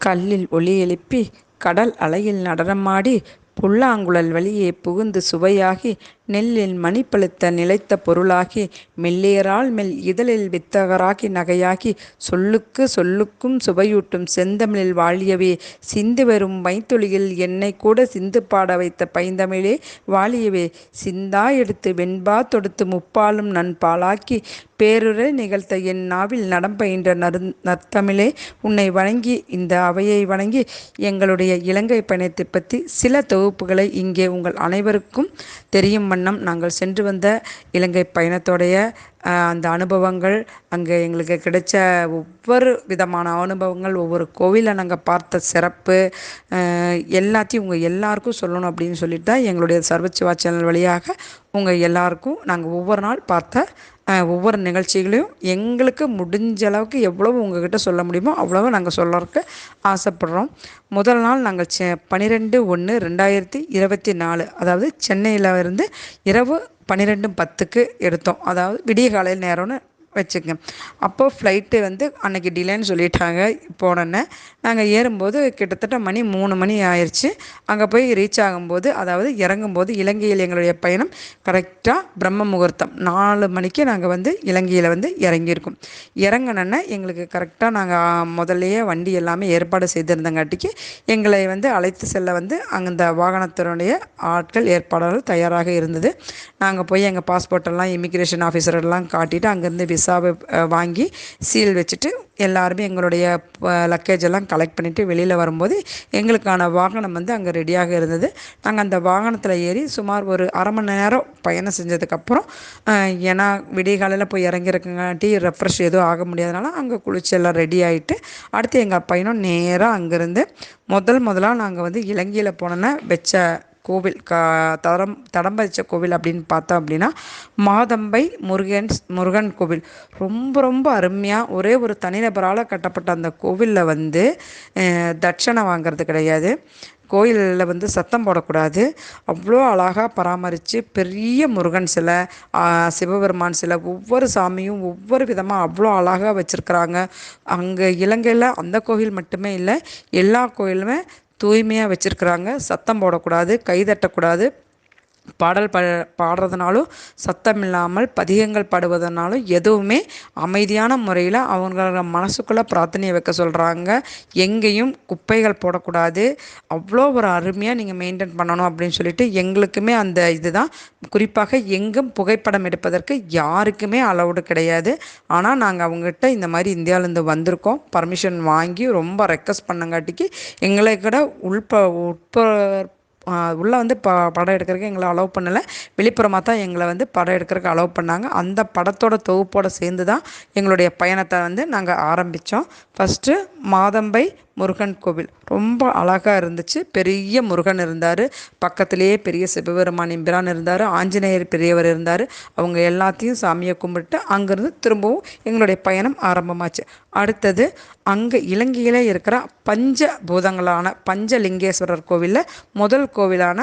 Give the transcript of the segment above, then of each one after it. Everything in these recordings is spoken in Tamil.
கல்லில் ஒளி எழுப்பி கடல் அலையில் நடனமாடி புல்லாங்குழல் வழியே புகுந்து சுவையாகி நெல்லில் மணிப்பழுத்த நிலைத்த பொருளாகி மெல்லியரால் மெல் இதழில் வித்தகராகி நகையாகி சொல்லுக்கு சொல்லுக்கும் சுவையூட்டும் செந்தமிழில் வாழியவே சிந்து வரும் மைத்துளியில் என்னை கூட சிந்து பாட வைத்த பைந்தமிழே வாழியவே சிந்தா எடுத்து வெண்பா தொடுத்து முப்பாலும் நண்பாலாக்கி பேருரை நிகழ்த்த என் நாவில் நடம் பயின்ற நறு நற்தமிழே உன்னை வணங்கி இந்த அவையை வணங்கி எங்களுடைய இலங்கை பயணத்தை பற்றி சில தொகுப்புகளை இங்கே உங்கள் அனைவருக்கும் தெரியும் வண்ணம் நாங்கள் சென்று வந்த இலங்கை பயணத்தோடைய அந்த அனுபவங்கள் அங்கே எங்களுக்கு கிடைச்ச ஒவ்வொரு விதமான அனுபவங்கள் ஒவ்வொரு கோவிலை நாங்கள் பார்த்த சிறப்பு எல்லாத்தையும் உங்கள் எல்லாருக்கும் சொல்லணும் அப்படின்னு சொல்லிட்டு தான் எங்களுடைய சர்வச்சிவா சேனல் வழியாக உங்கள் எல்லாருக்கும் நாங்கள் ஒவ்வொரு நாள் பார்த்த ஒவ்வொரு நிகழ்ச்சிகளையும் எங்களுக்கு முடிஞ்ச அளவுக்கு எவ்வளவு உங்ககிட்ட சொல்ல முடியுமோ அவ்வளவு நாங்கள் சொல்லறதுக்கு ஆசைப்படுறோம். முதல் நாள் நாங்கள் செ பன்னிரெண்டு ஒன்று ரெண்டாயிரத்தி இருபத்தி நாலு அதாவது சென்னையில் இருந்து இரவு பன்னிரெண்டு பத்துக்கு எடுத்தோம். அதாவது விடிய காலையில் நேரம்னு வச்சுங்க. அப்போது ஃப்ளைட்டு வந்து அன்றைக்கி டிலேன்னு சொல்லிட்டாங்க. போனோன்னே நாங்கள் ஏறும்போது கிட்டத்தட்ட மணி மூணு மணி ஆயிடுச்சு அங்கே போய் ரீச் ஆகும்போது அதாவது இறங்கும்போது இலங்கையில் எங்களுடைய பயணம் கரெக்டாக பிரம்ம முகூர்த்தம். நாலு மணிக்கு நாங்கள் வந்து இலங்கையில் வந்து இறங்கியிருக்கோம். இறங்கினோன்னே எங்களுக்கு கரெக்டாக நாங்கள் முதல்லையே வண்டி எல்லாமே ஏற்பாடு செய்திருந்தங்காட்டிக்கு எங்களை வந்து அழைத்து செல்ல வந்து அந்த வாகனத்தினுடைய ஆட்கள் ஏற்பாடுகள் தயாராக இருந்தது. நாங்கள் போய் எங்கள் பாஸ்போர்ட்டெல்லாம் இமிக்ரேஷன் ஆஃபீஸரெல்லாம் காட்டிட்டு அங்கேருந்து விசாவை வாங்கி சீல் வச்சுட்டு எல்லாருமே எங்களுடைய லக்கேஜ் எல்லாம் கலெக்ட் பண்ணிவிட்டு வெளியில் வரும்போது எங்களுக்கான வாகனம் வந்து அங்கே ரெடியாக இருந்தது. நாங்கள் அந்த வாகனத்தில் ஏறி சுமார் ஒரு அரை மணி நேரம் பயணம் செஞ்சதுக்கப்புறம் ஏன்னா விடிய காலையில் போய் இறங்கியிருக்கங்காட்டி ரெஃப்ரெஷ் எதுவும் ஆக முடியாதனால அங்கே குளிச்சு எல்லாம் ரெடி ஆகிட்டு அடுத்து எங்கள் பையனும் நேராக அங்கேருந்து முதல் முதலாக நாங்கள் வந்து இலங்கையில் போனோன்னா வச்ச கோவில் க தடம் தடம் பதிச்ச கோவில் அப்படின்னு பார்த்தோம் அப்படின்னா மாதம்பை முருகன் முருகன் கோவில். ரொம்ப ரொம்ப அருமையாக ஒரே ஒரு தனிநபரால் கட்டப்பட்ட அந்த கோவிலில் வந்து தட்சணை வாங்கிறது கிடையாது. கோயிலில் வந்து சத்தம் போடக்கூடாது. அவ்வளோ அழகாக பராமரித்து பெரிய முருகன் சிலை சிவபெருமான் சிலை ஒவ்வொரு சாமியும் ஒவ்வொரு விதமாக அவ்வளோ அழகாக வச்சுருக்குறாங்க. அங்கே இலங்கையில் அந்த கோவில் மட்டுமே இல்லை எல்லா கோயிலுமே தூய்மையாக வச்சுருக்குறாங்க. சத்தம் போடக்கூடாது கை தட்டக்கூடாது. பாடல் ப பாடுறதுனாலும் சத்தம் இல்லாமல் பதிகங்கள் பாடுவதனாலும் எதுவுமே அமைதியான முறையில் அவங்களோட மனசுக்குள்ளே பிரார்த்தனையை வைக்க சொல்கிறாங்க எங்கேயும் குப்பைகள் போடக்கூடாது. அவ்வளோ ஒரு அருமையாக நீங்கள் மெயின்டைன் பண்ணணும் அப்படின்னு சொல்லிட்டு எங்களுக்குமே அந்த இதுதான். குறிப்பாக எங்கும் புகைப்படம் எடுப்பதற்கு யாருக்குமே அலவுடு கிடையாது. ஆனால் நாங்கள் அவங்ககிட்ட இந்த மாதிரி இந்தியாவிலேருந்து வந்திருக்கோம். பர்மிஷன் வாங்கி ரொம்ப ரெக்வஸ்ட் பண்ணங்காட்டிக்கு எங்களை கூட உள்ப உட்ப உள்ளே வந்து ப படம் எடுக்கிறதுக்கு எங்களை அலோவ் பண்ணலை. வெளிப்புறமாக தான் எங்களை வந்து படம் எடுக்கிறதுக்கு அலோவ் பண்ணாங்க. அந்த படத்தோட தொகுப்போடு சேர்ந்து தான் எங்களுடைய பயணத்தை வந்து நாங்கள் ஆரம்பித்தோம் ஃபஸ்ட்டு மாதம்பை முருகன் கோவில். ரொம்ப அழகாக இருந்துச்சு. பெரிய முருகன் இருந்தார். பக்கத்துலேயே பெரிய சிவபெருமான் எம்பிரான் இருந்தார். ஆஞ்சநேயர் பெரியவர் இருந்தார். அவங்க எல்லாத்தையும் சாமியை கும்பிட்டு அங்கேருந்து திரும்பவும் எங்களுடைய பயணம் ஆரம்பமாச்சு. அடுத்தது அங்கே இலங்கையில் இருக்கிற பஞ்ச பூதங்களான பஞ்சலிங்கேஸ்வரர் கோவிலில் முதல் கோவிலான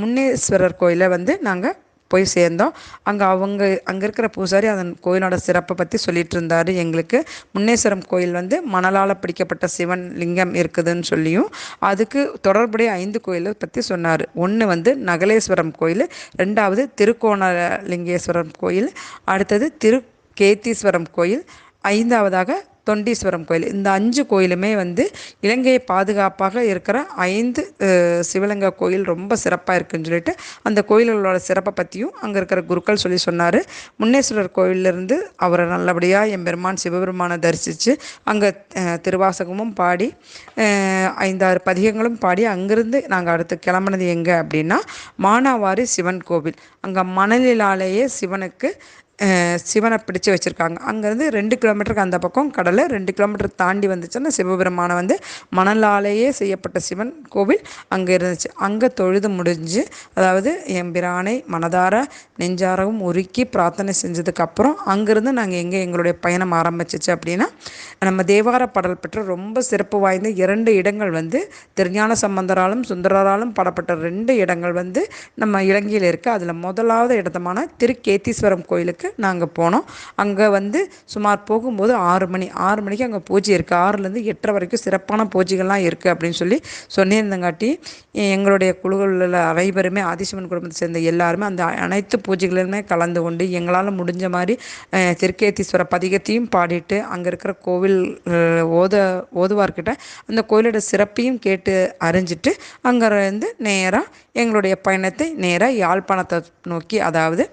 முன்னேஸ்வரர் கோயிலை வந்து நாங்கள் போய் சேர்ந்தோம். அங்கே அவங்க அங்கே இருக்கிற பூசாரி அதன் கோயிலோட சிறப்பை பற்றி சொல்லிட்டு இருந்தார். எங்களுக்கு முன்னேஸ்வரம் கோயில் வந்து மணலால் பிடிக்கப்பட்ட சிவன் லிங்கம் இருக்குதுன்னு சொல்லியும் அதுக்கு தொடர்புடைய ஐந்து கோயிலை பற்றி சொன்னார். ஒன்று வந்து நகலேஸ்வரம் கோயில் ரெண்டாவது திருக்கோணலிங்கேஸ்வரம் கோயில் அடுத்தது திரு கேத்தீஸ்வரம் கோயில் ஐந்தாவதாக தொண்டீஸ்வரம் கோயில். இந்த அஞ்சு கோயிலுமே வந்து இலங்கையை பாதுகாப்பாக இருக்கிற ஐந்து சிவலிங்க கோயில் ரொம்ப சிறப்பாக இருக்குன்னு சொல்லிட்டு அந்த கோயில்களோட சிறப்பை பற்றியும் அங்கே இருக்கிற குருக்கள் சொல்லி சொன்னார். முன்னேஸ்வரர் கோயிலிருந்து அவரை நல்லபடியாக என் பெருமான் சிவபெருமானை தரிசித்து அங்கே திருவாசகமும் பாடி ஐந்தாறு பதிகங்களும் பாடி அங்கேருந்து நாங்கள் அடுத்து கிளம்புனது எங்கே அப்படின்னா மானாவாரி சிவன் கோவில். அங்கே மணலிலாலேயே சிவனுக்கு சிவனை பிடிச்சி வச்சுருக்காங்க. அங்கேருந்து ரெண்டு கிலோமீட்டருக்கு அந்த பக்கம் கடலை ரெண்டு கிலோமீட்டர் தாண்டி வந்துச்சுன்னா சிவபெருமானை வந்து மணலாலேயே செய்யப்பட்ட சிவன் கோவில் அங்கே இருந்துச்சு. அங்கே தொழுது முடிஞ்சு அதாவது எம்பிரானை மனதார நெஞ்சாரவும் உருக்கி பிரார்த்தனை செஞ்சதுக்கப்புறம் அங்கேருந்து நாங்கள் எங்கே எங்களுடைய பயணம் ஆரம்பிச்சிச்சு அப்படின்னா நம்ம தேவார பாடல் பெற்ற ரொம்ப சிறப்பு வாய்ந்த இரண்டு இடங்கள் வந்து திருஞான சம்பந்தராலும் சுந்தரராலும் பாடப்பட்ட ரெண்டு இடங்கள் வந்து நம்ம இலங்கையில் இருக்குது அதில் முதலாவது இடத்தமான திருக்கேத்தீஸ்வரம் கோயிலுக்கு நாங்கள் போனோம். அங்கே வந்து சுமார் போகும்போது ஆறு மணி ஆறு மணிக்கு அங்கே பூஜை இருக்குது ஆறுலேருந்து எட்டரை வரைக்கும் சிறப்பான பூஜைகள்லாம் இருக்குது அப்படின்னு சொல்லி சொல்லியிருந்தங்காட்டி எங்களுடைய குழுக்களில் அனைவருமே ஆதிசிவன் குடும்பத்தை சேர்ந்த எல்லாருமே அந்த அனைத்து பூஜைகளிலுமே கலந்து கொண்டு எங்களால் முடிஞ்ச மாதிரி திருக்கேத்தீஸ்வர பதிகத்தையும் பாடிட்டு அங்கே இருக்கிற கோவில் ஓத ஓதுவார்கிட்ட அந்த கோயிலோட சிறப்பையும் கேட்டு அறிஞ்சிட்டு அங்கேருந்து நேராக எங்களுடைய பயணத்தை நேராக யாழ்ப்பாணத்தை நோக்கி அதாவது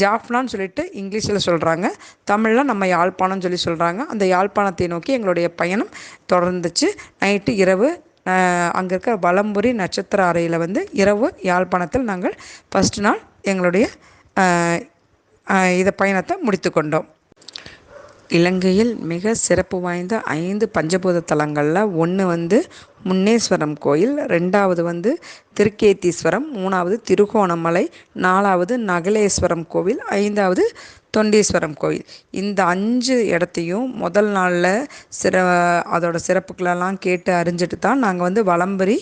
ஜாஃப்னான்னு சொல்லிட்டு இங்கிலீஷில் சொல்கிறாங்க தமிழில் நம்ம யாழ்ப்பாணம்னு சொல்லி சொல்கிறாங்க அந்த யாழ்ப்பாணத்தை நோக்கி எங்களுடைய பயணம் தொடர்ந்துச்சு. நைட்டு இரவு அங்கே இருக்கிற வலம்புரி நட்சத்திர அறையில் வந்து இரவு யாழ்ப்பாணத்தில் நாங்கள் ஃபஸ்ட்டு நாள் எங்களுடைய இதை பயணத்தை முடித்து கொண்டோம் இலங்கையில் மிக சிறப்பு வாய்ந்த ஐந்து பஞ்சபூத தலங்களில் ஒன்று வந்து முன்னேஸ்வரம் கோயில் ரெண்டாவது வந்து திருக்கேத்தீஸ்வரம் மூணாவது திருகோணமலை நாலாவது நகலேஸ்வரம் கோவில் ஐந்தாவது தொண்டீஸ்வரம் கோயில் இந்த அஞ்சு இடத்தையும் முதல் நாளில் சிற அதோட சிறப்புகளெல்லாம் கேட்டு அறிஞ்சிட்டு தான் நாங்கள் வந்து வளம்பரி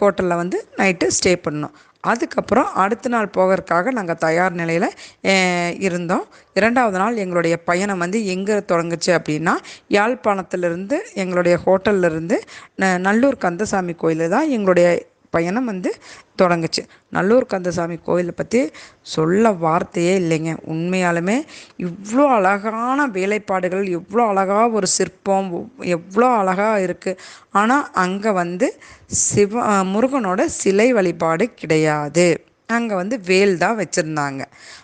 ஹோட்டலில் வந்து நைட்டு ஸ்டே பண்ணோம். அதுக்கப்புறம் அடுத்த நாள் போகிறதுக்காக நாங்கள் தயார் நிலையில் இருந்தோம். இரண்டாவது நாள் எங்களுடைய பயணம் வந்து எங்கே தொடங்குச்சு அப்படின்னா யாழ்ப்பாணத்திலிருந்து எங்களுடைய ஹோட்டல்லிருந்து நல்லூர் கந்தசாமி கோயில் தான் எங்களுடைய பயணம் வந்து தொடங்குச்சு. நல்லூர் கந்தசாமி கோயிலை பற்றி சொல்ல வார்த்தையே இல்லைங்க. உண்மையாலுமே இவ்வளோ அழகான வேலைப்பாடுகள் எவ்வளோ அழகாக ஒரு சிற்பம் எவ்வளோ அழகாக இருக்குது ஆனால் அங்கே வந்து சிவ முருகனோட சிலை வழிபாடு கிடையாது. அங்கே வந்து வேல் தான் வச்சுருந்தாங்க.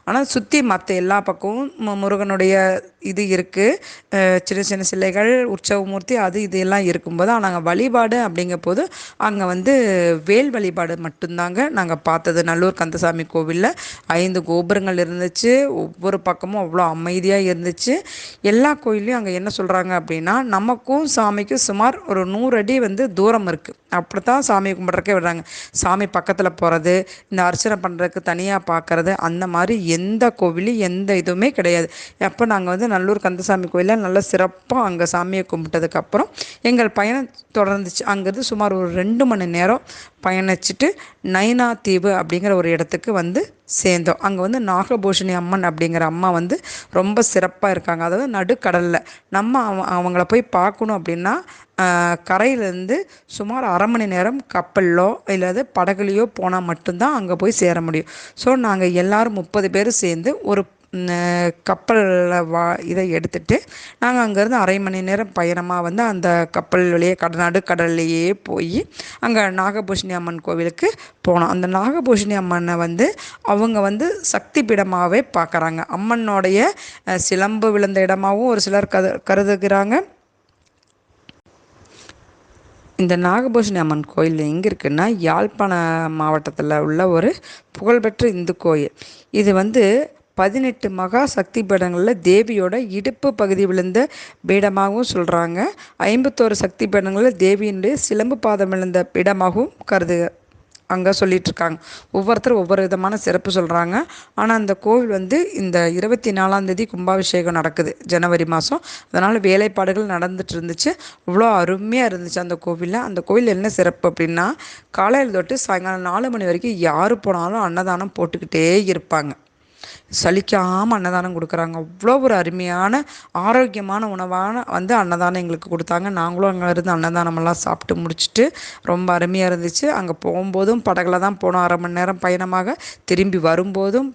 ஆனால் சுற்றி மற்ற எல்லா பக்கமும் முருகனுடைய இது இருக்குது சின்ன சின்ன சிலைகள் உற்சவமூர்த்தி அது இது எல்லாம் இருக்கும்போது நாங்கள் வழிபாடு அப்படிங்கும் போது அங்கே வந்து வேல் வழிபாடு மட்டும்தாங்க நாங்கள் பார்த்தது. நல்லூர் கந்தசாமி கோவிலில் ஐந்து கோபுரங்கள் இருந்துச்சு. ஒவ்வொரு பக்கமும் அவ்வளோ அமைதியாக இருந்துச்சு. எல்லா கோயிலையும் அங்கே என்ன சொல்கிறாங்க அப்படின்னா நமக்கும் சாமிக்கும் சுமார் ஒரு நூறு அடி வந்து தூரம் இருக்குது அப்படி தான் சாமி கும்பிட்றக்கே விடுறாங்க. சாமி பக்கத்தில் போகிறது இந்த அர்ச்சனை பண்ணுறதுக்கு தனியாக பார்க்குறது அந்த மாதிரி எந்த கோவிலும் எந்த இதுவுமே கிடையாது. அப்போ நாங்கள் வந்து நல்லூர் கந்தசாமி கோயிலில் நல்ல சிறப்பாக அங்கே சாமியை கும்பிட்டதுக்கப்புறம் எங்கள் பயணம் தொடர்ந்துச்சு. அங்கேருந்து சுமார் ஒரு ரெண்டு மணி நேரம் பயணிச்சுட்டு நைனா தீவு அப்படிங்கிற ஒரு இடத்துக்கு வந்து சேர்ந்தோம். அங்கே வந்து நாகபூஷணி அம்மன் அப்படிங்கிற அம்மா வந்து ரொம்ப சிறப்பாக இருக்காங்க. அதாவது நடுக்கடலில். நம்ம அவ அவங்கள போய் பார்க்கணும் அப்படின்னா கரையிலேருந்து சுமார் அரை மணி நேரம் கப்பலிலோ இல்லாது படகுலையோ போனால் மட்டும்தான் அங்கே போய் சேர முடியும். ஸோ நாங்கள் எல்லோரும் முப்பது பேர் சேர்ந்து ஒரு கப்பலில் வா இதை எடுத்துகிட்டு நாங்கள் அங்கேருந்து அரை மணி நேரம் பயணமாக வந்து அந்த கப்பல் வழியே கடநாடு கடல்லையே போய் அங்கே நாகபூஷணி அம்மன் கோவிலுக்கு போனோம். அந்த நாகபூஷணி அம்மனை வந்து அவங்க வந்து சக்தி பீடமாகவே பார்க்குறாங்க அம்மனுடைய சிலம்பு விழுந்த இடமாகவும் ஒரு சிலர் கரு கருதுகிறாங்க. இந்த நாகபூஷணி அம்மன் கோயில் எங்கே இருக்குன்னா யாழ்ப்பாண மாவட்டத்தில் உள்ள ஒரு புகழ்பெற்ற இந்து கோயில். இது வந்து பதினெட்டு மகா சக்தி பீடங்களில் தேவியோட இடுப்பு பகுதி விழுந்த பீடமாகவும் சொல்கிறாங்க ஐம்பத்தோரு சக்தி பீடங்களில் தேவியினுடைய சிலம்பு பாதம் விழுந்த பீடமாகவும் கருது அங்கே சொல்லிகிட்ருக்காங்க ஒவ்வொருத்தரும் ஒவ்வொரு விதமான சிறப்பு சொல்கிறாங்க ஆனால் அந்த கோவில் வந்து இந்த இருபத்தி நாலாந்தேதி கும்பாபிஷேகம் நடக்குது ஜனவரி மாதம் அதனால் வேலைப்பாடுகள் நடந்துட்டு இருந்துச்சு. அவ்வளோ அருமையாக இருந்துச்சு அந்த கோவிலில். அந்த கோவில் என்ன சிறப்பு அப்படின்னா காலையில் தொட்டு சாயங்காலம் நாலு மணி வரைக்கும் யார் போனாலும் அன்னதானம் போட்டுக்கிட்டே இருப்பாங்க. சலிக்காமல் அன்னதானம் கொடுக்குறாங்க. அவ்வளோ ஒரு அருமையான ஆரோக்கியமான உணவான வந்து அன்னதானம் எங்களுக்கு கொடுத்தாங்க. நாங்களும் அங்கே இருந்து அன்னதானமெல்லாம் சாப்பிட்டு முடிச்சுட்டு ரொம்ப அருமையாக இருந்துச்சு. அங்கே போகும்போதும் படகுல தான் போனோம். அரை மணி நேரம் பயணமாக திரும்பி வரும்போதும்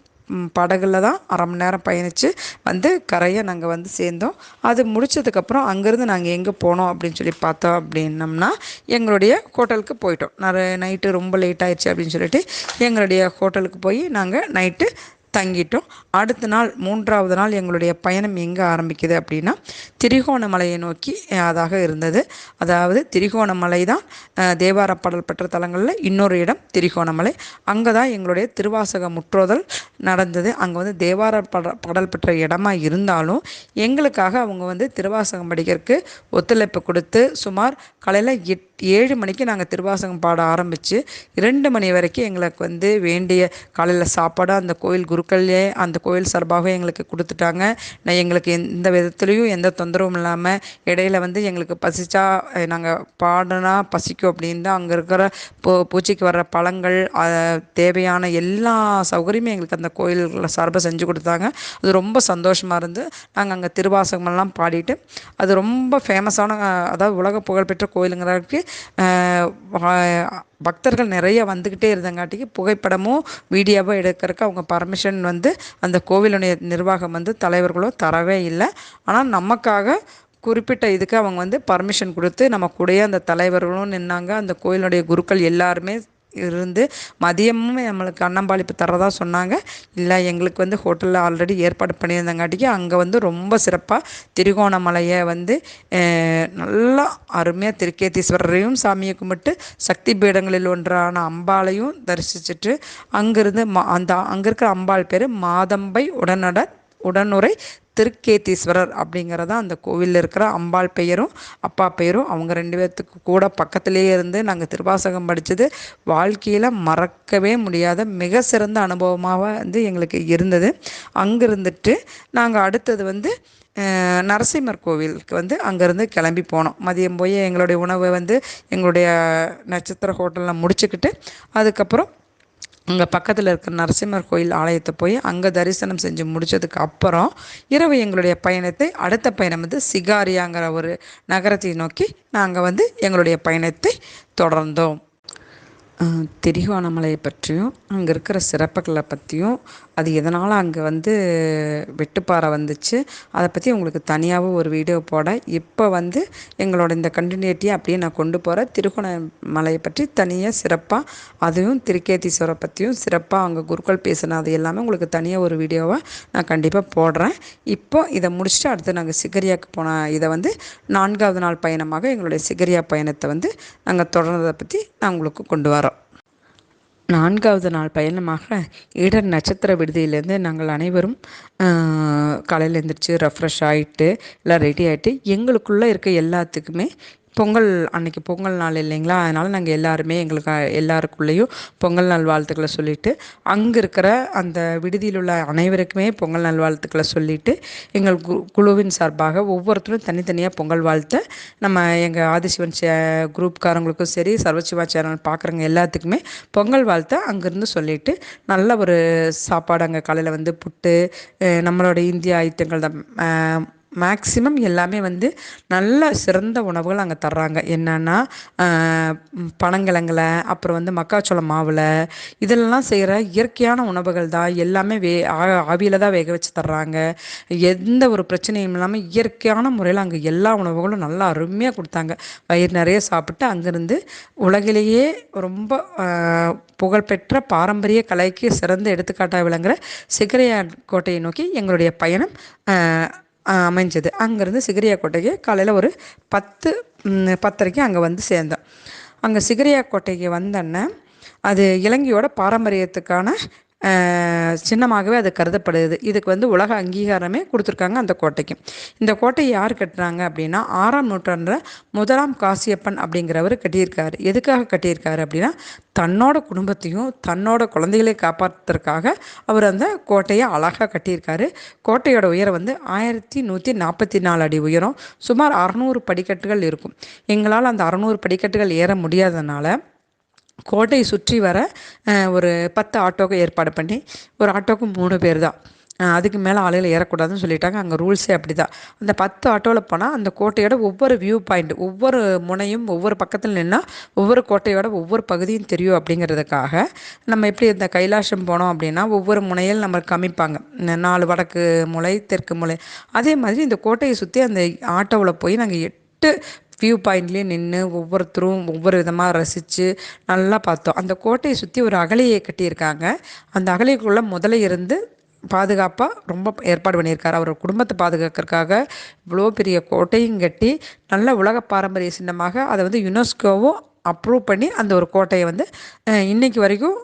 படகுல தான் அரை மணி நேரம் பயணித்து வந்து கரையை நாங்கள் வந்து சேர்ந்தோம். அது முடித்ததுக்கப்புறம் அங்கேருந்து நாங்கள் எங்கே போனோம் அப்படின்னு சொல்லி பார்த்தோம் அப்படின்னம்னா எங்களுடைய ஹோட்டலுக்கு போயிட்டோம். நிறைய நைட்டு ரொம்ப லேட் ஆயிடுச்சு அப்படின்னு சொல்லிட்டு எங்களுடைய ஹோட்டலுக்கு போய் நாங்கள் நைட்டு தங்கிட்டோம். அடுத்த நாள் மூன்றாவது நாள் எங்களுடைய பயணம் எங்கே ஆரம்பிக்குது அப்படின்னா திரிகோணமலையை நோக்கி அதாக இருந்தது. அதாவது திரிகோணமலை தான் தேவார பாடல் பெற்ற தலங்களில் இன்னொரு இடம் திரிகோணமலை. அங்கே தான் எங்களுடைய திருவாசக முற்றோதல் நடந்தது. அங்கே வந்து தேவார பட பாடல் பெற்ற இடமா இருந்தாலும் எங்களுக்காக அவங்க வந்து திருவாசகம் படிக்கிறதுக்கு ஒத்துழைப்பு கொடுத்து சுமார் காலையில் எட் ஏழு மணிக்கு நாங்கள் திருவாசகம் பாட ஆரம்பித்து இரண்டு மணி வரைக்கும் எங்களுக்கு வந்து வேண்டிய காலையில் சாப்பாடு அந்த கோயில் குருக்கள்லேயே அந்த கோயில் சார்பாக எங்களுக்கு கொடுத்துட்டாங்க. நான் எங்களுக்கு எந்த விதத்துலேயும் எந்த தொந்தரவும் இல்லாமல் இடையில வந்து எங்களுக்கு பசிச்சா நாங்கள் பாடினா பசிக்கும் அப்படின்னு தான் அங்கே இருக்கிற பூ பூச்சிக்கு வர்ற பழங்கள் தேவையான எல்லா சௌகரியமும் எங்களுக்கு அந்த கோயில்களை சார்பாக செஞ்சு கொடுத்தாங்க. அது ரொம்ப சந்தோஷமாக இருந்து நாங்கள் அங்கே திருவாசகமெல்லாம் பாடிட்டு அது ரொம்ப ஃபேமஸான அதாவது உலக புகழ்பெற்ற கோயிலுங்கிறதுக்கு பக்தர்கள் நிறைய வந்துக்கிட்டே இருந்தங்காட்டிக்கு புகைப்படமும் வீடியோவோ எடுக்கிறதுக்கு அவங்க பர்மிஷன் வந்து அந்த கோவிலுடைய நிர்வாகம் வந்து தலைவர்களும் தரவே இல்லை. ஆனால் நமக்காக குறிப்பிட்ட இதுக்கு அவங்க வந்து பர்மிஷன் கொடுத்து நம்ம கூடயே அந்த தலைவர்களும் நின்னாங்க. அந்த கோயிலுடைய குருக்கள் எல்லாருமே இருந்து மதியமும் நம்மளுக்கு அன்னம்பாளிப்பு தரதா சொன்னாங்க. இல்லை எங்களுக்கு வந்து ஹோட்டலில் ஆல்ரெடி ஏற்பாடு பண்ணியிருந்தங்காட்டிக்கு அங்கே வந்து ரொம்ப சிறப்பாக திருகோணமலையை வந்து நல்லா அருமையாக திருக்கேத்தீஸ்வரரையும் சாமியை கும்பிட்டு சக்தி பீடங்களில் ஒன்றான அம்பாளையும் தரிசிச்சுட்டு அங்கேருந்து மா அந்த அங்கே இருக்கிற அம்பாள் பேர் மாதம்பை உடனட உடனுரை திருக்கேத்தீஸ்வரர் அப்படிங்கிறத அந்த கோவிலில் இருக்கிற அம்பாள் பெயரும் அப்பா பெயரும் அவங்க ரெண்டு பேர்த்துக்கு கூட பக்கத்துலேயே இருந்து நாங்கள் திருவாசகம் படித்தது வாழ்க்கையில் மறக்கவே முடியாத மிக சிறந்த அனுபவமாக வந்து எங்களுக்கு இருந்தது. அங்கே இருந்துட்டு நாங்கள் அடுத்தது வந்து நரசிம்மர் கோவிலுக்கு வந்து அங்கேருந்து கிளம்பி போனோம். மதியம் போய் எங்களுடைய உணவை வந்து எங்களுடைய நட்சத்திர ஹோட்டலில் முடிச்சுக்கிட்டு அதுக்கப்புறம் அங்கே பக்கத்தில் இருக்கிற நரசிம்மர் கோயில் ஆலயத்தை போய் அங்கே தரிசனம் செஞ்சு முடித்ததுக்கு அப்புறம் இரவு எங்களுடைய பயணத்தை அடுத்த பயணம் வந்து சிகாரியாங்கிற ஒரு நகரத்தை நோக்கி நாங்கள் வந்து எங்களுடைய பயணத்தை தொடர்ந்தோம். திரிகோணமலையை பற்றியும் அங்கே இருக்கிற சிறப்புகளை பற்றியும் அது எதனால் அங்கே வந்து வெட்டுப்பாறை வந்துச்சு? அதை பற்றி உங்களுக்கு தனியாகவும் ஒரு வீடியோ போட. இப்போ வந்து எங்களோட இந்த கண்டினியூட்டியை அப்படியே நான் கொண்டு போகிறேன் திருகோணமலையை பற்றி தனியாக சிறப்பாக அதுவும் திருக்கேத்தீஸ்வரை பற்றியும் சிறப்பாக அங்கே குருக்கள் பேசின அது எல்லாமே உங்களுக்கு தனியாக ஒரு வீடியோவை நான் கண்டிப்பாக போடுறேன். இப்போ இதை முடிச்சுட்டு அடுத்து நாங்கள் சிகரியாவுக்கு போன இதை வந்து நான்காவது நாள் பயணமாக எங்களுடைய சிகரியா பயணத்தை வந்து நாங்கள் தொடர்ந்ததை பற்றி நான் உங்களுக்கு கொண்டு வரோம். நான்காவது நாள் பயணமாக இடர் நட்சத்திர விடுதியிலேருந்து நாங்கள் அனைவரும் காலையில் எழுந்திரிச்சு ரெஃப்ரெஷ் ஆகிட்டு எல்லாம் ரெடி ஆகிட்டு எங்களுக்குள்ளே இருக்க எல்லாத்துக்குமே பொங்கல் அன்னைக்கு பொங்கல் நாள் இல்லைங்களா? அதனால் நாங்கள் எல்லாருமே எங்களுக்கு எல்லாருக்குள்ளேயும் பொங்கல் நாள் வாழ்த்துக்களை சொல்லிவிட்டு அங்கே இருக்கிற அந்த விடுதியில் உள்ள அனைவருக்குமே பொங்கல் நாள் வாழ்த்துக்களை சொல்லிவிட்டு எங்கள் கு குழுவின் சார்பாக ஒவ்வொருத்தரும் தனித்தனியாக பொங்கல் வாழ்த்த நம்ம எங்கள் ஆதிசிவன் சே குரூப்காரங்களுக்கும் சரி சர்வசிவா சேனல் பார்க்குறவங்க எல்லாத்துக்குமே பொங்கல் வாழ்த்த அங்கேருந்து சொல்லிவிட்டு நல்ல ஒரு சாப்பாடு அங்கே காலையில் வந்து புட்டு நம்மளோட இந்திய ஐட்டங்கள் தான் மேக்சிமம் எல்லாமே வந்து நல்ல சிறந்த உணவுகள் அங்கே தர்றாங்க. என்னென்னா பனங்கிழங்குல அப்புறம் வந்து மக்காச்சோளம் மாவில் இதெல்லாம் செய்கிற இயற்கையான உணவுகள் தான் எல்லாமே வே ஆவியில் தான் வேக வச்சு தர்றாங்க. எந்த ஒரு பிரச்சனையும் இல்லாமல் இயற்கையான முறையில் அங்கே எல்லா உணவுகளும் நல்லா அருமையாக கொடுத்தாங்க. வயிறு நிறைய சாப்பிட்டு அங்கேருந்து உலகிலேயே ரொம்ப புகழ்பெற்ற பாரம்பரிய கலைக்கு சிறந்த எடுத்துக்காட்டாக விளங்குகிற சிகரையா கோட்டையை நோக்கி எங்களுடைய பயணம் அமைஞ்சது. அங்கேருந்து சிகிரியா கோட்டைக்கு காலையில் ஒரு பத்து பத்தரைக்கு அங்கே வந்து சேர்ந்தோம். அங்கே சிகிரியா கோட்டைக்கு வந்தோன்னே அது இலங்கையோட பாரம்பரியத்துக்கான சின்னமாகவே அது கருதப்படுது. இதுக்கு வந்து உலக அங்கீகாரமே கொடுத்துருக்காங்க அந்த கோட்டைக்கு. இந்த கோட்டையை யார் கட்டுறாங்க அப்படின்னா ஆறாம் நூற்றாண்டில் முதலாம் காசியப்பன் அப்படிங்கிறவர் கட்டியிருக்காரு. எதுக்காக கட்டியிருக்காரு அப்படின்னா தன்னோட குடும்பத்தையும் தன்னோட குழந்தைகளை காப்பாற்றுறதுக்காக அவர் அந்த கோட்டையை அழகாக கட்டியிருக்காரு. கோட்டையோட உயரம் வந்து ஆயிரத்தி நூற்றி நாற்பத்தி நாலு அடி உயரம். சுமார் அறநூறு படிக்கட்டுகள் இருக்கும். எங்களால் அந்த அறநூறு படிக்கட்டுகள் ஏற முடியாதனால கோட்டையை சுற்றி வர ஒரு பத்து ஆட்டோக்கு ஏற்பாடு பண்ணி ஒரு ஆட்டோக்கு மூணு பேர் தான். அதுக்கு மேலே ஆலையில் ஏறக்கூடாதுன்னு சொல்லிட்டாங்க. அங்கே ரூல்ஸே அப்படி தான் அந்த பத்து ஆட்டோவில் போனால் அந்த கோட்டையோட ஒவ்வொரு வியூ பாயிண்ட் ஒவ்வொரு முனையும் ஒவ்வொரு பக்கத்தில் நின்னால் ஒவ்வொரு கோட்டையோட ஒவ்வொரு பகுதியும் தெரியும் அப்படிங்கிறதுக்காக நம்ம எப்படி இந்த கைலாசம் போனோம் அப்படின்னா ஒவ்வொரு முனையில் நம்ம கமிப்பாங்க. நாலு வடக்கு முளை தெற்கு முளை அதே மாதிரி இந்த கோட்டையை சுற்றி அந்த ஆட்டோவில் போய் நாங்கள் எட்டு வியூ பாயிண்ட்லேயே நின்று ஒவ்வொருத்தரும் ஒவ்வொரு விதமாக ரசித்து நல்லா பார்த்தோம். அந்த கோட்டையை சுற்றி ஒரு அகலையை கட்டியிருக்காங்க. அந்த அகலைக்குள்ளே முதல்ல இருந்து பாதுகாப்பாக ரொம்ப ஏற்பாடு பண்ணியிருக்காரு. அவர் குடும்பத்தை பாதுகாக்கிறதுக்காக இவ்வளோ பெரிய கோட்டையும் கட்டி நல்ல உலக பாரம்பரிய சின்னமாக அதை வந்து யுனெஸ்கோவும் அப்ரூவ் பண்ணி அந்த ஒரு கோட்டையை வந்து இன்றைக்கு வரைக்கும்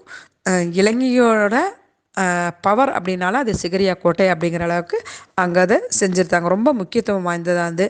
இலங்கையோட பவர் அப்படின்னால அது சிகரியா கோட்டை அப்படிங்கிற அளவுக்கு அங்கே அதை செஞ்சுருந்தாங்க. ரொம்ப முக்கியத்துவம் வாய்ந்ததாக வந்து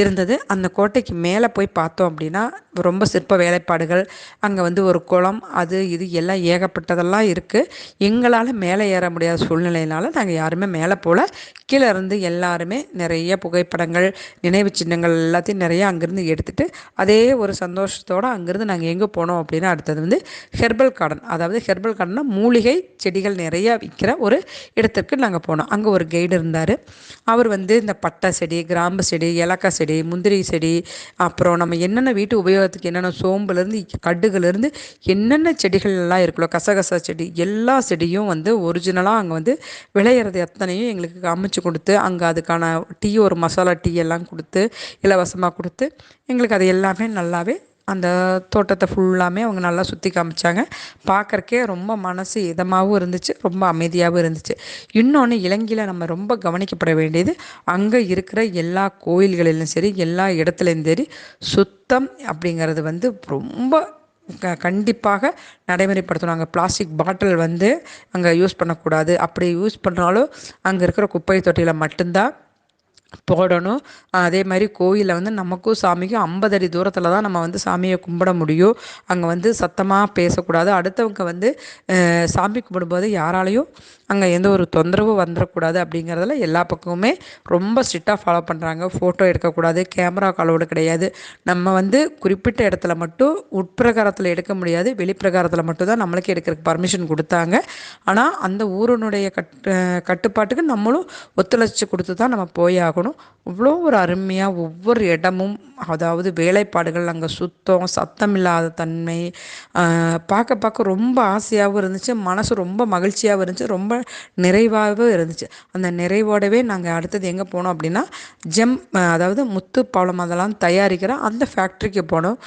இருந்தது. அந்த கோட்டைக்கு மேலே போய் பார்த்தோம் அப்படின்னா ரொம்ப சிற்ப வேலைப்பாடுகள் அங்கே வந்து ஒரு குளம் அது இது எல்லாம் ஏகப்பட்டதெல்லாம் இருக்குது எங்களால் மேலே ஏற முடியாத சூழ்நிலையினால நாங்கள் யாருமே மேலே போல். கீழே இருந்து எல்லாருமே நிறைய புகைப்படங்கள் நினைவு சின்னங்கள் எல்லாத்தையும் நிறைய அங்கேருந்து எடுத்துகிட்டு அதே ஒரு சந்தோஷத்தோடு அங்கேருந்து நாங்கள் எங்கே போனோம் அப்படின்னா அடுத்தது வந்து ஹெர்பல் கார்டன். அதாவது ஹெர்பல் கார்டன்னா மூலிகை செடிகள் நிறைய விற்கிற ஒரு இடத்திற்கு நாங்கள் போனோம். அங்கே ஒரு கைடு இருந்தார். அவர் வந்து இந்த பட்டை செடி கிராம்பு செடி ஏலக்காய் செடி முந்திரி செடி அப்புறம் நம்ம என்னென்ன வீட்டு உபயோகத்துக்கு என்னென்ன சோம்புலேருந்து கடுகுலேருந்து என்னென்ன செடிகள் எல்லாம் இருக்குல்லோ கசகசா செடி எல்லா செடியும் வந்து ஒரிஜினலாக அங்கே வந்து விளையிறது எத்தனையும் எங்களுக்கு அமைச்சு கொடுத்து அங்கே அதுக்கான டீ ஒரு மசாலா டீ எல்லாம் கொடுத்து இலவசமாக கொடுத்து எங்களுக்கு அது எல்லாமே நல்லாவே அந்த தோட்டத்தை ஃபுல்லாமே அவங்க நல்லா சுற்றி காமிச்சாங்க. பார்க்குறக்கே ரொம்ப மனசு இதமாகவும் இருந்துச்சு ரொம்ப அமைதியாகவும் இருந்துச்சு. இன்னொன்று இலங்கையில் நம்ம ரொம்ப கவனிக்கப்பட வேண்டியது அங்கே இருக்கிற எல்லா கோயில்களிலும் சரி எல்லா இடத்துலையும் சரி சுத்தம் அப்படிங்கிறது வந்து ரொம்ப க கண்டிப்பாக நடைமுறைப்படுத்தணும். அங்கே பிளாஸ்டிக் பாட்டில் வந்து அங்கே யூஸ் பண்ணக்கூடாது. அப்படி யூஸ் பண்ணாலும் அங்கே இருக்கிற குப்பை தொட்டியில் மட்டும்தான் போடணும். அதே மாதிரி கோயிலில் வந்து நமக்கும் சாமிக்கும் ஐம்பது அடி தூரத்தில் தான் நம்ம வந்து சாமியை கும்பிட முடியும். அங்கே வந்து சத்தமாக பேசக்கூடாது. அடுத்தவங்க வந்து சாமி கும்பிடும்போது யாராலையும் அங்கே எந்த ஒரு தொந்தரவும் வந்துடக்கூடாது அப்படிங்கிறதுல எல்லா பக்கமுமே ரொம்ப ஸ்ட்ரிக்டாக ஃபாலோ பண்ணுறாங்க ஃபோட்டோ எடுக்கக்கூடாது கேமரா காலோடு கிடையாது. நம்ம வந்து குறிப்பிட்ட இடத்துல மட்டும் உட்பிரகாரத்தில் எடுக்க முடியாது. வெளிப்பிரகாரத்தில் மட்டும் தான் நம்மளுக்கு எடுக்கிறதுக்கு பர்மிஷன் கொடுத்தாங்க. ஆனால் அந்த ஊரனுடைய கட்டு கட்டுப்பாட்டுக்கு நம்மளும் ஒத்துழைச்சி கொடுத்து தான் நம்ம போய் ஆகணும். இவ்வளோ ஒரு அருமையாக ஒவ்வொரு இடமும் அதாவது வேலைப்பாடுகள் அங்கே சுத்தம் சத்தம் இல்லாத தன்மை பார்க்க பார்க்க ரொம்ப ஆசையாகவும் இருந்துச்சு. மனசு ரொம்ப மகிழ்ச்சியாகவும் இருந்துச்சு. ரொம்ப நிறைவாகவும் இருந்துச்சு. அந்த நிறைவோடவே நாங்கள் அடுத்தது எங்கே போனோம் அப்படின்னா ஜெம் அதாவது முத்து பழம் அதெல்லாம் தயாரிக்கிற அந்த ஃபேக்ட்ரிக்கு போனோம்.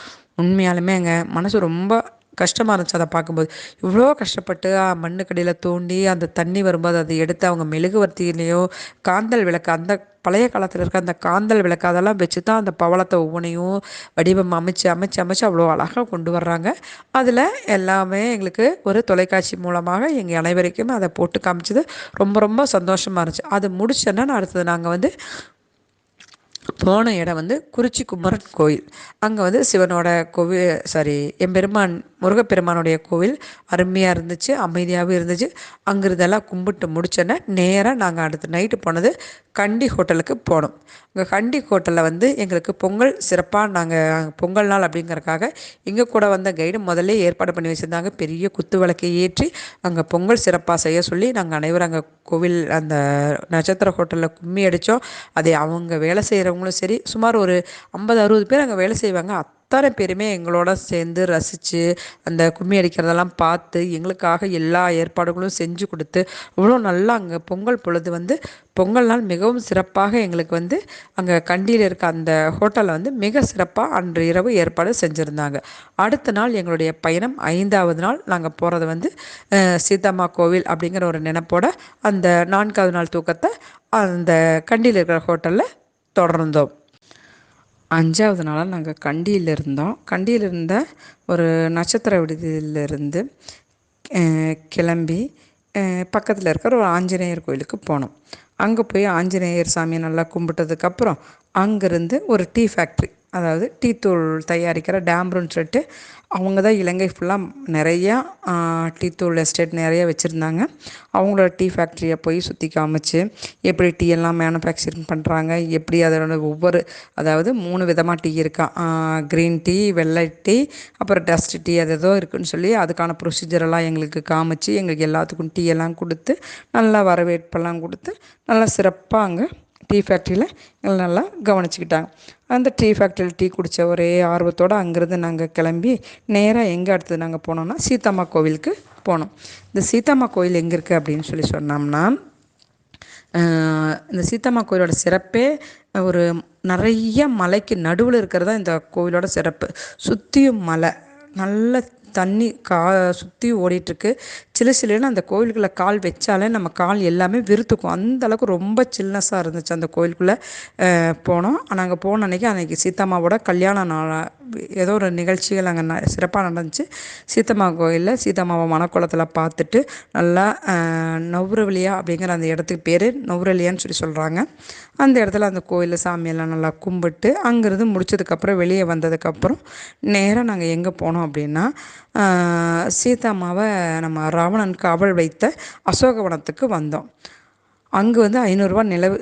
உண்மையாலுமே எங்கள் மனசு ரொம்ப கஷ்டமாக இருந்துச்சு அதை பார்க்கும்போது. இவ்வளோ கஷ்டப்பட்டு மண்ணுக்கடியில் தோண்டி அந்த தண்ணி வரும்போது அதை எடுத்து அவங்க மெழுகுவர்த்தியிலையோ காந்தல் விளக்கு அந்த பழைய காலத்தில் இருக்க அந்த காந்தல் விளக்கு அதெல்லாம் வச்சு தான் அந்த பவளத்தை ஒவ்வொன்றையும் வடிவம் அமைச்சு அமைச்சு அமைச்சு அவ்வளோ அழகாக கொண்டு வர்றாங்க. அதில் எல்லாமே எங்களுக்கு ஒரு தொலைக்காட்சி மூலமாக எங்கள் அனைவருக்குமே அதை போட்டு காமிச்சது ரொம்ப ரொம்ப சந்தோஷமாக இருந்துச்சு. அது முடிச்சோன்னா அடுத்தது நாங்கள் வந்து போன இடம் வந்து குறிச்சி குமரன் கோயில். அங்கே வந்து சிவனோட கோவில் சாரி எம்பெருமான் முருகப்பெருமானுடைய கோவில் அருமையாக இருந்துச்சு அமைதியாகவும் இருந்துச்சு. அங்கிருந்தெல்லாம் கும்பிட்டு முடிச்சோன்னே நேராக நாங்கள் அடுத்த நைட்டு போனது கண்டி ஹோட்டலுக்கு போனோம். அங்கே கண்டி ஹோட்டலில் வந்து எங்களுக்கு பொங்கல் சிறப்பாக நாங்கள் பொங்கல் நாள் அப்படிங்கிறக்காக எங்கள் கூட வந்த கைடு முதல்ல ஏற்பாடு பண்ணி வச்சுருந்தாங்க. பெரிய குத்து விளக்கை ஏற்றி அங்கே பொங்கல் சிறப்பாக செய்ய சொல்லி நாங்கள் அனைவரும் அங்கே கோவில் அந்த நட்சத்திர ஹோட்டலில் கும்மி அடித்தோம் அதை அவங்க வேலை செய்கிறவங்களும் சரி சுமார் ஒரு ஐம்பது அறுபது பேர் அங்கே வேலை செய்வாங்க. அத்தனை பேருமே எங்களோட சேர்ந்து ரசித்து அந்த கும்மி அடிக்கிறதெல்லாம் பார்த்து எங்களுக்காக எல்லா ஏற்பாடுகளும் செஞ்சு கொடுத்து அவ்வளோ நல்லா அங்கே பொங்கல் பொழுது வந்து பொங்கல் நாள் மிகவும் சிறப்பாக எங்களுக்கு வந்து அங்கே கண்டியில் இருக்க அந்த ஹோட்டலில் வந்து மிக சிறப்பாக அன்று இரவு ஏற்பாடு செஞ்சுருந்தாங்க. அடுத்த நாள் எங்களுடைய பயணம் ஐந்தாவது நாள் நாங்கள் போகிறது வந்து சீதாமா கோவில் அப்படிங்கிற ஒரு நினைப்போட அந்த நான்காவது நாள் தூக்கத்தை அந்த கண்டியில் இருக்கிற ஹோட்டலில் தொடர்ந்தோம். அஞ்சாவது நாளாக நாங்கள் கண்டியில் இருந்தோம். கண்டியில் இருந்த ஒரு நட்சத்திர விடுதியிலிருந்து கிளம்பி பக்கத்தில் இருக்கிற ஒரு ஆஞ்சநேயர் கோயிலுக்கு போனோம். அங்கே போய் ஆஞ்சநேயர் சாமியை நல்லா கும்பிட்டதுக்கப்புறம் அங்கேருந்து ஒரு டீ ஃபேக்ட்ரி அதாவது டீ தூள் தயாரிக்கிற டேம்ருன்னு சொல்லிட்டு அவங்க தான் இலங்கை ஃபுல்லாக நிறையா டீ தூள் எஸ்டேட் நிறையா வச்சுருந்தாங்க. அவங்களோட டீ ஃபேக்ட்ரியை போய் சுற்றி காமிச்சு எப்படி டீ எல்லாம் மேனுஃபேக்சரிங் பண்ணுறாங்க எப்படி அதோட ஒவ்வொரு அதாவது மூணு விதமாக டீ இருக்கா க்ரீன் டீ வெள்ளை டீ அப்புறம் டஸ்ட் டீ அது ஏதோ இருக்குதுன்னு சொல்லி அதுக்கான ப்ரொசீஜரெல்லாம் எங்களுக்கு காமிச்சு எங்களுக்கு எல்லாத்துக்கும் டீ எல்லாம் கொடுத்து நல்லா வரவேற்பெல்லாம் கொடுத்து நல்லா சிறப்பாக அங்கே டீ ஃபேக்ட்ரியில் எங்களை நல்லா கவனிச்சுக்கிட்டாங்க. அந்த டீ ஃபேக்ட்ரியில் டீ குடித்த ஒரே ஆர்வத்தோடு அங்கேருந்து நாங்கள் கிளம்பி நேராக எங்கே அடுத்தது நாங்கள் போனோம்னா சீதாம்மா கோவிலுக்கு போனோம். இந்த சீதாம்மா கோயில் எங்கே இருக்குது அப்படின்னு சொல்லி சொன்னோம்னா இந்த சீதாம்மா கோயிலோட சிறப்பே ஒரு நிறைய மலைக்கு நடுவில் இருக்கிறதா இந்த கோவிலோட சிறப்பு. சுற்றியும் மலை நல்ல தண்ணி கா சுற்றி ஓடிட்டுருக்கு. சிலு சிலுன்னு அந்த கோயிலுக்குள்ளே கால் வச்சாலே நம்ம கால் எல்லாமே விருத்துக்கும் அந்தளவுக்கு ரொம்ப சில்னஸாக இருந்துச்சு அந்த கோயிலுக்குள்ளே போனோம். நாங்கள் போன அன்றைக்கி அன்றைக்கி சீதாமாவோட கல்யாண நாள் ஏதோ ஒரு நிகழ்ச்சிகள் அங்கே ந சிறப்பாக நடந்துச்சு. சீத்தம்மா கோயிலில் சீத்தம்மாவை மணக்குளத்தில் பார்த்துட்டு நல்லா நவ்ரவலியா அப்படிங்கிற அந்த இடத்துக்கு பேர் நவ்ரவலியான்னு சொல்லி சொல்கிறாங்க அந்த இடத்துல அந்த கோயிலில் சாமியெல்லாம் நல்லா கும்பிட்டு அங்கேருந்து முடிச்சதுக்கப்புறம் வெளியே வந்ததுக்கப்புறம் நேராக நாங்கள் எங்கே போனோம் அப்படின்னா சீதாம்மாவை நம்ம ராவணன் காவல் வைத்த அசோகவனத்துக்கு வந்தோம். அங்கே வந்து ஐநூறுரூவா நிலவு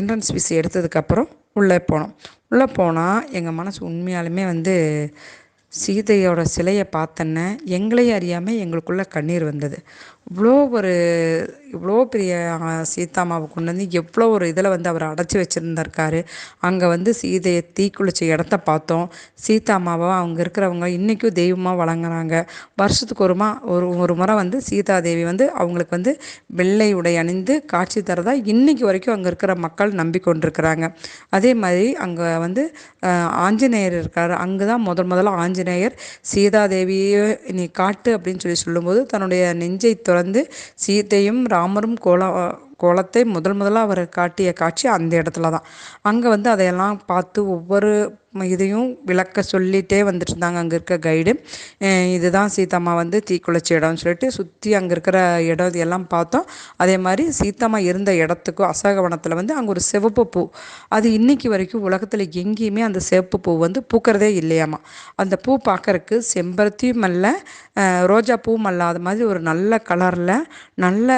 என்ட்ரன்ஸ் ஃபீஸ் எடுத்ததுக்கப்புறம் உள்ளே போனோம். உள்ளே போனால் எங்கள் மனசு உண்மையாலுமே வந்து சீதையோட சிலையை பார்த்தோன்னே எங்களையும் அறியாமல் எங்களுக்குள்ளே கண்ணீர் வந்தது. இவ்வளோ ஒரு இவ்வளோ பெரிய சீதாமாவை கொண்டு வந்து எவ்வளோ ஒரு இதில் வந்து அவர் அடைச்சி வச்சுருந்திருக்காரு. அங்கே வந்து சீதையை தீக்குளிச்ச இடத்த பார்த்தோம். சீதாமாவை அவங்க இருக்கிறவங்க இன்றைக்கும் தெய்வமாக வழங்குறாங்க. வருஷத்துக்கு ஒருமா ஒரு ஒரு முறை வந்து சீதா தேவி வந்து அவங்களுக்கு வந்து வெள்ளை உடை அணிந்து காட்சி தரதா இன்றைக்கி வரைக்கும் அங்கே இருக்கிற மக்கள் நம்பிக்கொண்டிருக்கிறாங்க. அதே மாதிரி அங்கே வந்து ஆஞ்சநேயர் இருக்கார். அங்கே தான் முதல் முதல்ல ஆஞ்சநேயர் சீதாதேவியே நீ காட்டு அப்படின்னு சொல்லி சொல்லும்போது தன்னுடைய நெஞ்சை தொடர்ந்து சீத்தையும் ராமரும் கோலம் கோலத்தை முதல் முதலாக அவர் காட்டிய காட்சி அந்த இடத்துல தான் அங்கே வந்து அதையெல்லாம் பார்த்து ஒவ்வொரு இதையும் விளக்க சொல்லிகிட்டே வந்துட்டு இருந்தாங்க அங்கே இருக்க கைடு இதுதான் சீதாம்மா வந்து தீக்குளிச்ச இடம்னு சொல்லிட்டு சுற்றி அங்கே இருக்கிற இடம் இது எல்லாம் பார்த்தோம். அதே மாதிரி சீதாம்மா இருந்த இடத்துக்கும் அசோகவனத்தில் வந்து அங்கே ஒரு சிவப்பு பூ. அது இன்னைக்கு வரைக்கும் உலகத்தில் எங்கேயுமே அந்த சிவப்பு பூ வந்து பூக்கிறதே இல்லையாமா. அந்த பூ பார்க்கறக்கு செம்பருத்தியும் அல்ல ரோஜா பூவும் அல்லாத மாதிரி ஒரு நல்ல கலரில் நல்ல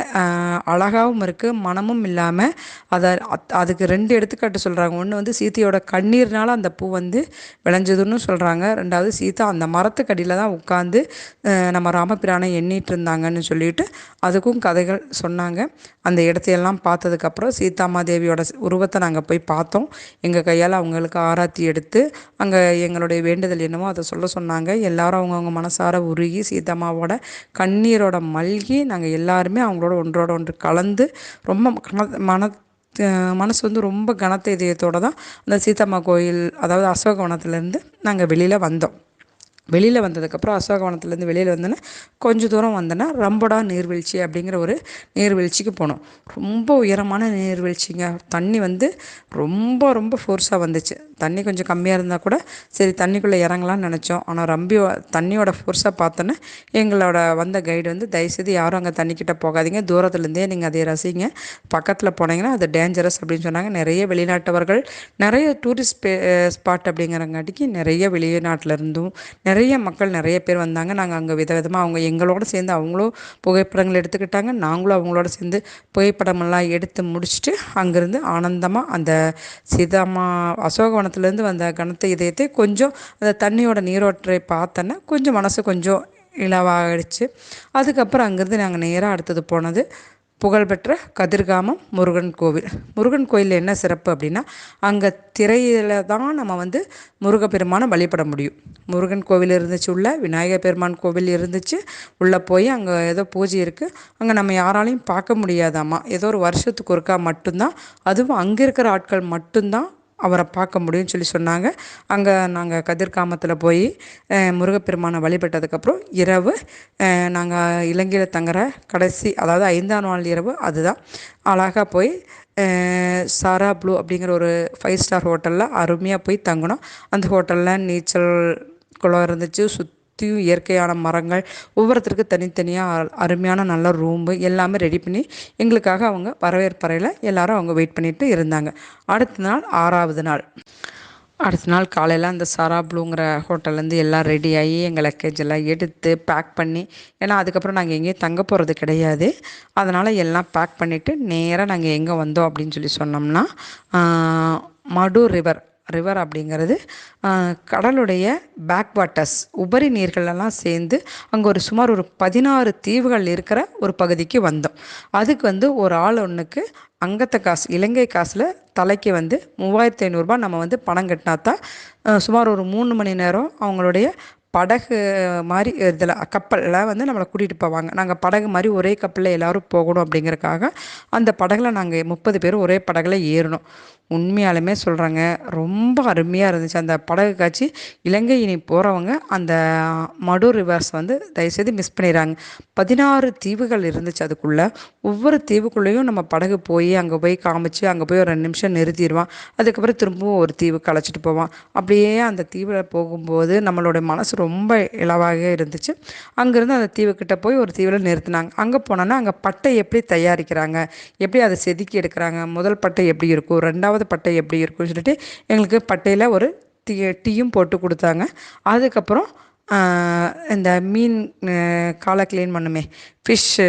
அழகாகவும் இருக்குது மனமும் இல்லாமல் அதை அதுக்கு ரெண்டு எடுத்துக்காட்டு சொல்கிறாங்க ஒன்று வந்து சீத்தையோட கண்ணீர்னால அந்த பூ வந்து வந்து விளைஞ்சதுன்னு சொல்கிறாங்க ரெண்டாவது சீதா அந்த மரத்துக்கடியில் தான் உட்காந்து நம்ம ராமபிரானை எண்ணிட்டு இருந்தாங்கன்னு சொல்லிட்டு அதுக்கும் கதைகள் சொன்னாங்க. அந்த இடத்தையெல்லாம் பார்த்ததுக்கப்புறம் சீதாமா தேவியோட உருவத்தை நாங்கள் போய் பார்த்தோம். எங்கள் கையால் அவங்களுக்கு ஆராத்தி எடுத்து அங்கே எங்களுடைய வேண்டுதல் என்னமோ அதை சொல்ல சொன்னாங்க. எல்லாரும் அவங்கவுங்க மனசார உருகி சீதாமாவோட கண்ணீரோட மல்கி நாங்கள் எல்லாருமே அவங்களோட ஒன்றோட ஒன்று கலந்து ரொம்ப மன மனசு வந்து ரொம்ப கனத்த இதயத்தோடு தான் அந்த சீத்தம்மா கோயில் அதாவது அசோகவனத்துலேருந்து நாங்கள் வெளியில் வந்தோம். வெளியில் வந்ததுக்கப்புறம் அசோகவனத்துலேருந்து வெளியில் வந்தோன்னே கொஞ்சம் தூரம் வந்தோன்னா ரம்படா நீர்வீழ்ச்சி அப்படிங்கிற ஒரு நீர்வீழ்ச்சிக்கு போனோம். ரொம்ப உயரமான நீர்வீழ்ச்சிங்க. தண்ணி வந்து ரொம்ப ரொம்ப ஃபோர்ஸாக வந்துச்சு. தண்ணி கொஞ்சம் கம்மியாக இருந்தால் கூட சரி தண்ணிக்குள்ளே இறங்கலாம்னு நினச்சோம். ஆனால் ரம்பி தண்ணியோட ஃபோர்ஸாக பார்த்தோன்னே எங்களோட வந்த கைடு வந்து தயவுசெய்து யாரும் அங்கே தண்ணிக்கிட்ட போகாதீங்க. தூரத்துலேருந்தே நீங்கள் அதை ரசிங்க. பக்கத்தில் போனீங்கன்னா அது டேஞ்சரஸ் அப்படின்னு சொன்னாங்க. நிறைய வெளிநாட்டவர்கள் நிறைய டூரிஸ்ட் ஸ்பாட் அப்படிங்கிறங்காட்டிக்கு நிறைய வெளிநாட்டில் இருந்தும் நிறைய நிறைய மக்கள் நிறைய பேர் வந்தாங்க. நாங்கள் அங்கே விதவிதமாக அவங்க எங்களோட சேர்ந்து அவங்களும் புகைப்படங்கள் எடுத்துக்கிட்டாங்க. நாங்களும் அவங்களோட சேர்ந்து புகைப்படமெல்லாம் எடுத்து முடிச்சுட்டு அங்கேருந்து ஆனந்தமாக அந்த சீதாமா அசோகவனத்துலேருந்து வந்த கனத்த இதயத்தை கொஞ்சம் அந்த தண்ணியோட நீரோற்றை பார்த்தோன்னா கொஞ்சம் மனசு கொஞ்சம் இளவாகிடுச்சு அதுக்கப்புறம் அங்கேருந்து நாங்கள் நேராக அடுத்தது போனது புகழ்பெற்ற கதிர்காமம் முருகன் கோவில். முருகன் கோயிலில் என்ன சிறப்பு அப்படின்னா அங்கே திரையில் தான் நம்ம வந்து முருகப்பெருமானை வழிபட முடியும். முருகன் கோவில் இருந்துச்சு உள்ள விநாயகர் பெருமான் கோவில் இருந்துச்சு உள்ளே போய் அங்கே ஏதோ பூஜை இருக்குது அங்கே நம்ம யாராலையும் பார்க்க முடியாதாம்மா ஏதோ ஒரு வருஷத்துக்கு ஒருக்கா மட்டும்தான் அதுவும் அங்கே இருக்கிற ஆட்கள் மட்டும்தான் அவரை பார்க்க முடியும்னு சொல்லி சொன்னாங்க. அங்கே நாங்கள் கதிர்காமத்தில் போய் முருகப்பெருமானை வழிபட்டதுக்கப்புறம் இரவு நாங்கள் இலங்கையில் தங்குற கடைசி அதாவது ஐந்தாம் நாள் இரவு அதுதான். அழகாக போய் சாரா ப்ளூ அப்படிங்கிற ஒரு ஃபைவ் ஸ்டார் ஹோட்டலில் அருமையாக போய் தங்கினோம். அந்த ஹோட்டலில் நீச்சல் குளம் இருந்துச்சு சுத் சுற்றியும் இயற்கையான மரங்கள் ஒவ்வொருத்தருக்கு தனித்தனியாக அருமையான நல்ல ரூம்பு எல்லாமே ரெடி பண்ணி எங்களுக்காக அவங்க வரவேற்பறையில் எல்லாரும் அவங்க வெயிட் பண்ணிட்டு இருந்தாங்க. அடுத்த நாள் ஆறாவது நாள். அடுத்த நாள் காலையில் அந்த சாரா ப்ளூங்கிற ஹோட்டல்லேருந்து எல்லாம் ரெடி ஆகி எங்கள் லக்கேஜ் எல்லாம் எடுத்து பேக் பண்ணி ஏன்னா அதுக்கப்புறம் நாங்கள் எங்கேயும் தங்க போகிறது கிடையாது. அதனால் எல்லாம் பேக் பண்ணிவிட்டு நேராக நாங்கள் எங்கே வந்தோம் அப்படின்னு சொல்லி சொன்னோம்னா மடு ரிவர் ரிவர் அப்படிங்கிறது கடலுடைய பேக் வாட்டர்ஸ் உபரி நீர்களெல்லாம் சேர்ந்து அங்கே ஒரு சுமார் ஒரு பதினாறு தீவுகள் இருக்கிற ஒரு பகுதிக்கு வந்தோம். அதுக்கு வந்து ஒரு ஆள் ஒன்றுக்கு அங்கத்த காசு இலங்கை காசில் தலைக்கு வந்து மூவாயிரத்தி ஐநூறுரூபா நம்ம வந்து பணம் கட்டினா தான் சுமார் ஒரு மூணு மணி நேரம் அவங்களுடைய படகு மாதிரி இதில் கப்பலில் வந்து நம்மளை கூட்டிகிட்டு போவாங்க. நாங்கள் படகு மாதிரி ஒரே கப்பலில் எல்லோரும் போகணும் அப்படிங்கிறக்காக அந்த படகுல நாங்கள் முப்பது பேர் ஒரே படகுல ஏறணும். உண்மையாலுமே சொல்கிறேங்க ரொம்ப அருமையாக இருந்துச்சு. அந்த படகு காட்சி இலங்கை இனி போகிறவங்க அந்த மடு ரிவர்ஸ் வந்து தயவுசெய்து மிஸ் பண்ணிடுறாங்க பதினாறு தீவுகள் இருந்துச்சு அதுக்குள்ளே. ஒவ்வொரு தீவுக்குள்ளேயும் நம்ம படகு போய் அங்கே போய் காமிச்சு அங்கே போய் ஒரு ரெண்டு நிமிஷம் நிறுத்திடுவான். அதுக்கப்புறம் திரும்பவும் ஒரு தீவுக்கு அழைச்சிட்டு போவான். அப்படியே அந்த தீவில் போகும்போது நம்மளோட மனசு ரொம்ப இலவாக இருந்துச்சு. அங்கேருந்து அந்த தீவுக்கிட்ட போய் ஒரு தீவில் நிறுத்தினாங்க. அங்கே போனோன்னா அங்கே பட்டை எப்படி தயாரிக்கிறாங்க? எப்படி அதை செதுக்கி எடுக்கிறாங்க? முதல் பட்டை எப்படி இருக்கும்? ரெண்டாவது பட்டை எப்படி இருக்கும்னு சொல்லிட்டு எங்களுக்கு பட்டையில் ஒரு டீ டீயும் போட்டு கொடுத்தாங்க. அதுக்கப்புறம் இந்த மீன் காலை க்ளீன் பண்ணுமே ஃபிஷ்ஷு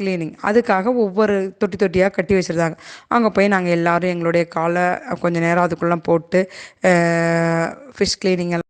க்ளீனிங் அதுக்காக ஒவ்வொரு தொட்டி தொட்டியாக கட்டி வச்சுருந்தாங்க. அங்கே போய் நாங்கள் எல்லோரும் எங்களுடைய காலை கொஞ்சம் நேரம் அதுக்குள்ளே போட்டு ஃபிஷ் க்ளீனிங் எல்லாம்